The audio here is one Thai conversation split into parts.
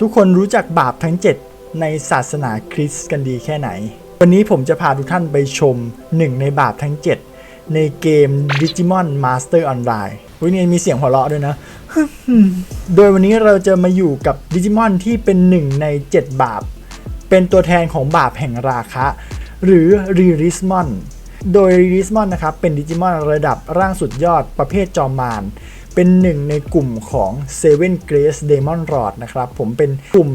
ทุกคนรู้จักบาปทั้ง 7 ในศาสนาคริสต์กันดีแค่ไหน วันนี้ผมจะพาทุกท่านไปชมหนึ่งในบาปทั้ง 7 ในเกม Digimon Master Online วินี่มีเสียงหัวเราะด้วยนะ โดยวันนี้เราจะมาอยู่กับดิจิมอนที่เป็นหนึ่งใน 7 บาป เป็นตัวแทนของบาปแห่งราคะ หรือรีริสมอน โดยรีริสมอนนะครับเป็นดิจิมอนระดับร่างสุดยอดประเภทจอมมาร เป็นหนึ่งในกลุ่มของ Seven Grace Demon Lord นะครับ ผมเป็นกลุ่ม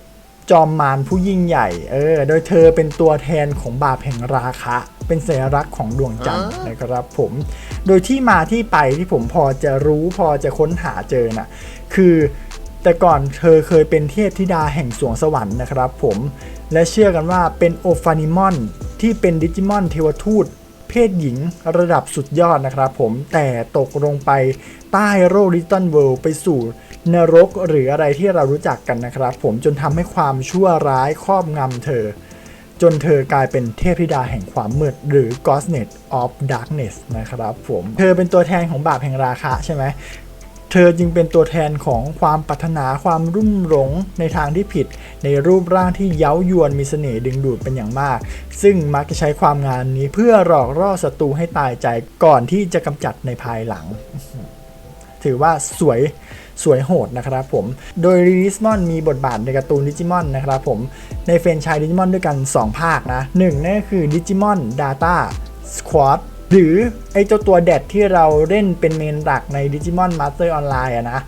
7 จอมมารผู้ยิ่งใหญ่ เออ โดยเธอเป็นตัวแทนของบาปแห่งราคะ เป็นสัญลักษณ์ของดวงจันทร์นะครับผม โดยที่มาที่ไปที่ผมพอจะรู้พอจะค้นหาเจอน่ะ คือแต่ก่อนเธอเคยเป็นเทพธิดาแห่งสวงสวรรค์นะครับผม และเชื่อกันว่าเป็นโอฟานิมอนที่เป็นดิจิมอนเทวทูต เพศหญิงระดับสุดยอดนะครับผมแต่ตกลงไปใต้โรลิตันเวิลด์ไปสู่นรกหรืออะไรที่เรารู้จักกันนะครับผมจนทำให้ความชั่วร้ายครอบงำเธอ จนเธอกลายเป็นเทพธิดาแห่งความมืด หรือ g o s n e t of Darkness นะครับผม เธอเป็นตัวแทนของบาปแห่งราคะใช่ไหม เธอจึงเป็นตัวแทนของความปรารถนาความรุ่มหลงในทางที่ผิด ในรูปร่างที่เย้ายวนมีเสน่ห์ดึงดูดเป็นอย่างมาก ซึ่งมักจะใช้ความงานนี้เพื่อหลอกล่อศัตรูให้ตายใจก่อนที่จะกำจัดในภายหลัง ถือว่าสวยสวยโหดนะครับผม โดยรีลิสมอนมีบทบาทในการ์ตูนดิจิมอนนะครับผม ในเฟรนชายดิจิมอนด้วยกัน 2 ภาคนะหนึ่งนั่นก็คือดิจิมอน Data Squad หรือไอเจ้าตัวแดดที่เราเล่นเป็นเมนหลักใน Digimon Master Online อะนะ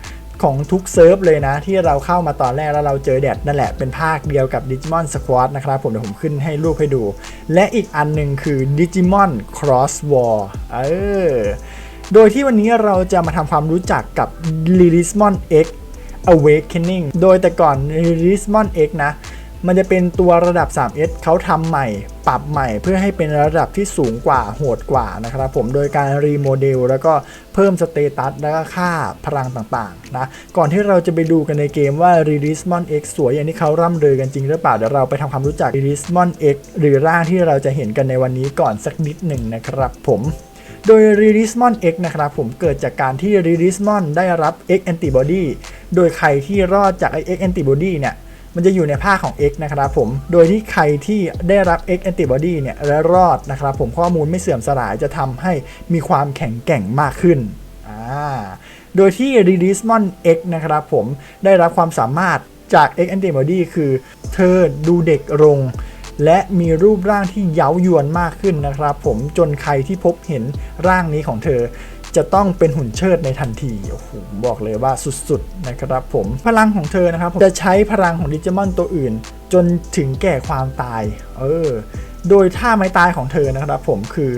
ของทุกเซิร์ฟเลยนะ ที่เราเข้ามาตอนแรกแล้วเราเจอแดดนั่นแหละเป็นภาคเดียวกับ Digimon Squad นะครับผมเดี๋ยวผมขึ้นให้รูปให้ดู และอีกอันหนึ่งคือ Digimon Cross War เออโดยที่วันนี้เราจะมาทำความรู้จักกับ l i l i s m o n X Awakening โดยแต่ก่อน l i l i s m o n X นะ มันจะเป็นตัวระดับ 3S เขาทำใหม่ ปรับใหม่ เพื่อให้เป็นระดับที่สูงกว่าโหดกว่านะครับผมโดยการรีโมเดลแล้วก็เพิ่มสเตตัสแล้วก็ค่าพลังต่างๆนะก่อนที่เราจะไปดูกันในเกมว่า r e l i s m o n X สวยอย่างที่เขาร่ำลือกันจริงหรือเปล่า เดี๋ยวเราไปทำความรู้จัก r e l i s m o n X หรือร่างที่เราจะเห็นกันในวันนี้ก่อนสักนิดหนึ่งนะครับผมโดย r e l i s m o n X นะครับผมเกิดจากการที่ r e l i s m o n ได้รับ X antibody โดยใครที่รอดจากไอ้ X antibody เนี่ย มันจะอยู่ในภาคของ X นะครับผม โดยที่ใครที่ได้รับ X antibody เนี่ยและรอดนะครับผมข้อมูลไม่เสื่อมสลายจะทำให้มีความแข็งแกร่งมากขึ้นอ่าโดยที่ r e l i s m o n X นะครับผมได้รับความสามารถจาก X antibody คือ เธอดูเด็กลงและมีรูปร่างที่เย้ายวนมากขึ้นนะครับผมจนใครที่พบเห็นร่างนี้ของเธอ จะต้องเป็นหุ่นเชิดในทันทีโอ้โหบอกเลยว่าสุดๆนะครับผมพลังของเธอนะครับจะใช้พลังของดิจิมอนตัวอื่น จนถึงแก่ความตาย เออ โดยท่าไม้ตายของเธอนะครับผมคือ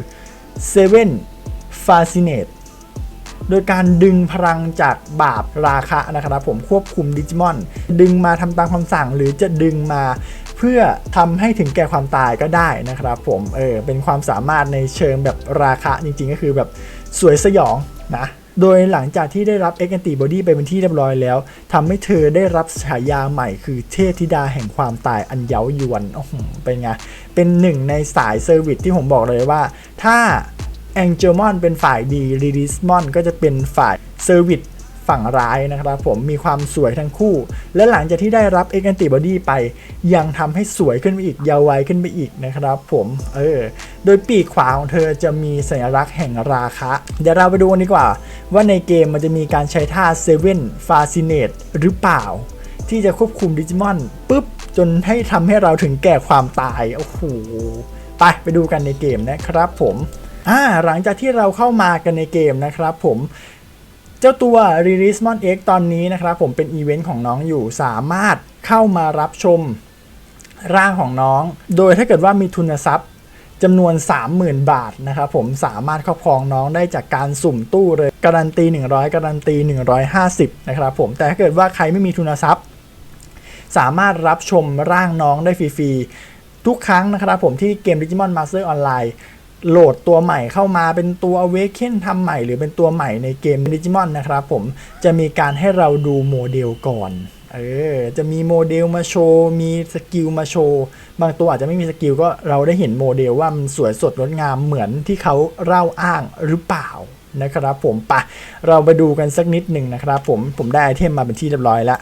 Seven Fascinate โดยการดึงพลังจากบาปราคะนะครับผมควบคุมดิจิมอน ดึงมาทำตามคำสั่ง หรือจะดึงมา เพื่อทำให้ถึงแก่ความตายก็ได้นะครับผมเออเป็นความสามารถในเชิงแบบราคะจริงๆ ก็คือแบบสวยสยองนะโดยหลังจากที่ได้รับ X Antibody ไปเป็นที่เรียบร้อยแล้วทำให้เธอได้รับฉายาใหม่คือเทพธิดาแห่งความตายอันเย้ายวนโอ้โหเป็นไง เป็นหนึ่งในสายเซอร์วิสที่ผมบอกเลยว่า ถ้าแองเจลมอนเป็นฝ่ายดีรีดิสมอนก็จะเป็นฝ่ายเซอร์วิส ฝั่งร้ายนะครับผมมีความสวยทั้งคู่ และหลังจากที่ได้รับเอ็กแอนติบอดีไป ยังทำให้สวยขึ้นไปอีกยาวไวขึ้นไปอีกนะครับผมเออโดยปีกขวาของเธอจะมีสัญลักษณ์แห่งราคะ เดี๋ยวเราไปดูกันดีกว่า ว่าในเกมมันจะมีการใช้ท่าเซเว่นฟาซิเนตหรือเปล่า ที่จะควบคุมดิจิมอนปุ๊บจนให้ทำให้เราถึงแก่ความตาย โอ้โห ไปไปดูกันในเกมนะครับผมอ่าหลังจากที่เราเข้ามากันในเกมนะครับผม เจ้าตัว r e l e a s e m o n X ตอนนี้นะครับผมเป็นอีเวนต์ของน้องอยู่สามารถเข้ามารับชมร่างของน้อง โดยถ้าเกิดว่ามีทุนทรัพย์จำนวน 30,000 บาทนะครับผมสามารถครอบครองน้องได้จากการสุ่มตู้เลยการันตี 100 การันตี 150 นะครับผมแต่ถ้าเกิดว่าใครไม่มีทุนทรัพย์ สามารถรับชมร่างน้องได้ฟรีๆทุกครั้งนะครับผมที่เกม Digimon Master Online โหลดตัวใหม่เข้ามาเป็นตัว Awaken ทำใหม่หรือเป็นตัวใหม่ในเกม Digimon นะครับผมจะมีการให้เราดูโมเดลก่อนเออจะมีโมเดลมาโชว์ มีสกิลมาโชว์ บางตัวอาจจะไม่มีสกิลก็เราได้เห็นโมเดลว่ามันสวยสดงดงามเหมือนที่เขาเล่าอ้างหรือเปล่านะครับผมปะเราไปดูกันสักนิดหนึ่งนะครับผมผมได้ไอเทมมาเป็นที่เรียบร้อยแล้ว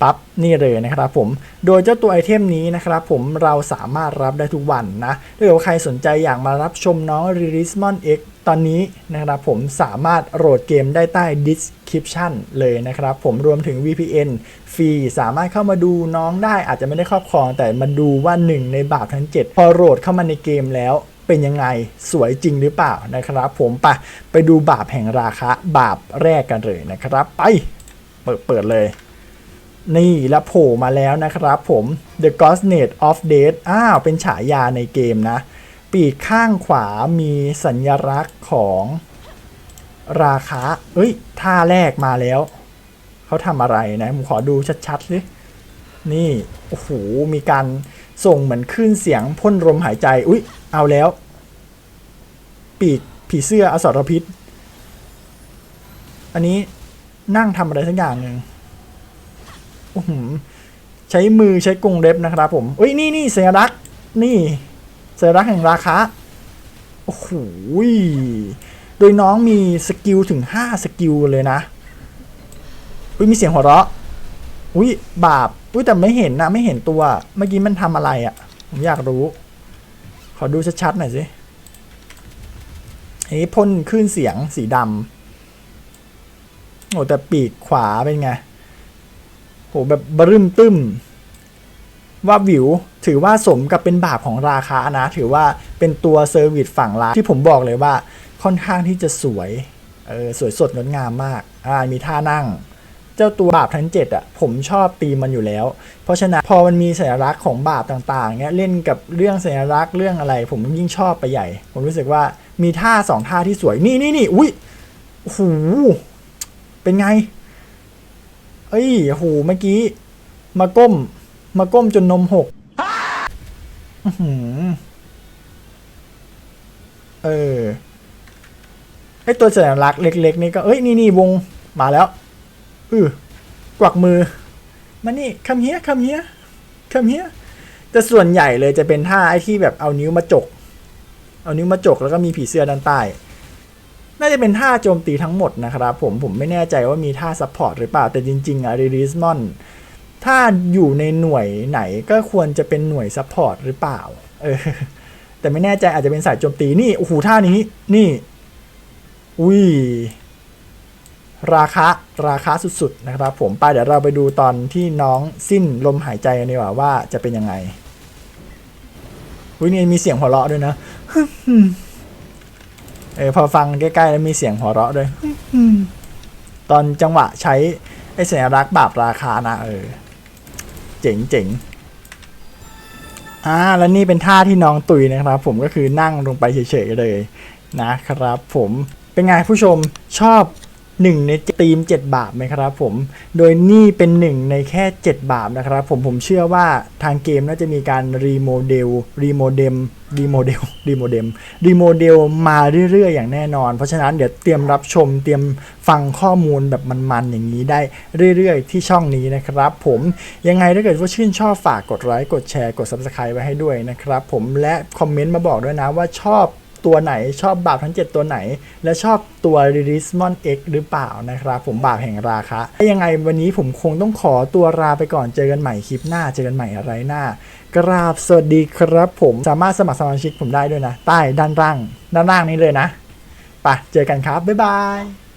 ปั๊บนี่เลยนะครับผมโดยเจ้าตัวไอเทมนี้นะครับผมเราสามารถรับได้ทุกวันนะถ้าเกิดว่าใครสนใจอยากมารับชมน้อง r e l e a s e m o n X ตอนนี้นะครับผมสามารถโหลดเกมได้ใต้ description เลยนะครับผมรวมถึง VPN ฟรีสามารถเข้ามาดูน้องได้อาจจะไม่ได้ครอบครอง แต่มาดูว่า 1 ในบาปทั้ง 7 พอโหลดเข้ามาในเกมแล้วเป็นยังไงสวยจริงหรือเปล่านะครับผมไปไปดูบาปแห่งราคะบาปแรกกันเลยนะครับ ไป เปิดเปิดเลย นี่แล้วโผล่มาแล้วนะครับผม The g o s n e t of Death อ้าว เป็นฉายาในเกมนะ ปีกข้างขวามีสัญลักษณ์ของราคาเอ้ย ท่าแรกมาแล้ว เขาทำอะไรนะ ผมขอดูชัดๆสินี่ โอ้โห มีการส่งเหมือนขึ้นเสียงพ่นลมหายใจ อุ๊ย เอาแล้ว ปีกผีเสื้ออสรพิษ อันนี้นั่งทำอะไรสักอย่างหนึ่ง ใช้มือใช้กรงเล็บนะครับผมเอ้ยนี่นี่สัญลักษณ์นี่สัญลักษณ์แห่งราคาโอ้โหโดยน้องมีสกิลถึง5สกิลเลยนะอุ้ยมีเสียงหัวเราะอุ้ยบาปอุ้ยแต่ไม่เห็นนะไม่เห็นตัว เมื่อกี้มันทำอะไรอะ่ะ ผมอยากรู้ ขอดูชัดๆหน่อยสิอันนี้พ่นคลื่นเสียงสีดำโอ้แต่ปีกขวาเป็นไง โหแบบบรึมตึ้มว่าวิวถือว่าสมกับเป็นบาปของราคานะ ถือว่าเป็นตัวเซอร์วิสฝั่งร้านที่ผมบอกเลยว่าค่อนข้างที่จะสวยเออสวยสดงดงามมากอ่ามีท่านั่ง เจ้าตัวบาปทั้งเจ็ดอะผมชอบตีมันอยู่แล้ว เพราะฉะนั้นพอมันมีสัญลักษณ์ของบาปต่างๆเนี้ยเล่นกับเรื่องสัญลักษณ์เรื่องอะไร ผมยิ่งชอบไปใหญ่ ผมรู้สึกว่ามีท่าสองท่าที่สวยนี่นี่นี่อุ้ยโอ้โหเป็นไง เอ้ยโหเมื่อกี้ มาก้ม มาก้มจนนมหกอื้อหือเออไอตัวสัญลักษณ์เล็ก ๆ นี่ก็เอ้ยนี่นี่วงมาแล้วอือกวักมือ มานี่คำเฮียคำเฮียคำเฮียแต่ส่วนใหญ่เลยจะเป็นท่าไอที่แบบเอานิ้วมาจก เอานิ้วมาจกแล้วก็มีผีเสื้อด้านใต้ น่าจะเป็นท่าโจมตีทั้งหมดนะครับผมผมไม่แน่ใจว่ามีท่าซัพพอร์ตหรือเปล่า แต่จริงๆอะรีลิสมอนถ้าอยู่ในหน่วยไหนก็ควรจะเป็นหน่วยซัพพอร์ตหรือเปล่า เออ แต่ไม่แน่ใจอาจจะเป็นสายโจมตีนี่โอ้โหท่านี้ นี่ อุ้ยราคาราคาสุดๆนะครับ ผมไปเดี๋ยวเราไปดูตอนที่น้องสิ้นลมหายใจกันดีกว่าว่าจะเป็นยังไงอุ้ยนี่มีเสียงหัวเราะด้วยนะ เออพอฟังใกล้ๆแล้วมีเสียงหัวเราะด้วย ตอนจังหวะใช้ไอ้สัญลักษณ์บาปราคานะเออ เจ๋งเจ๋งอ่าแล้วนี่เป็นท่าที่น้องตุยนะครับ ผมก็คือนั่งลงไปเฉยๆเลยนะครับผมเป็นไงผู้ชมชอบ หนึ่งในทีม 7 บาปไหมครับผม โดยนี่เป็นหนึ่งในแค่ 7 บาปนะครับผม ผมเชื่อว่าทางเกมน่าจะมีการรีโมเดล รีโมเดม รีโมเดล รีโมเดม รีโมเดลมาเรื่อยๆ อย่างแน่นอน เพราะฉะนั้นเดี๋ยวเตรียมรับชม เตรียมฟังข้อมูลแบบมันๆ อย่างนี้ได้เรื่อยๆ ที่ช่องนี้นะครับผม ยังไงถ้าเกิดว่าชื่นชอบฝากกดไลค์ กดแชร์ กด Subscribe ไว้ให้ด้วยนะครับผม และคอมเมนต์มาบอกด้วยนะว่าชอบ ตัวไหนชอบบาปทั้ง 7 ตัวไหน และชอบตัว r e l i s m o n X หรือเปล่านะครับผมบาปแห่งราคะถ้ายังไงวันนี้ผมคงต้องขอตัวลาไปก่อนเจอกันใหม่คลิปหน้าเจอกันใหม่อะไรหน้า กราบสวัสดีครับผมสามารถสมัครสมาชิกผมได้ด้วยนะ ใต้ด้านล่าง ด้านล่างนี้เลยนะไปเจอกันครับบ๊ายบาย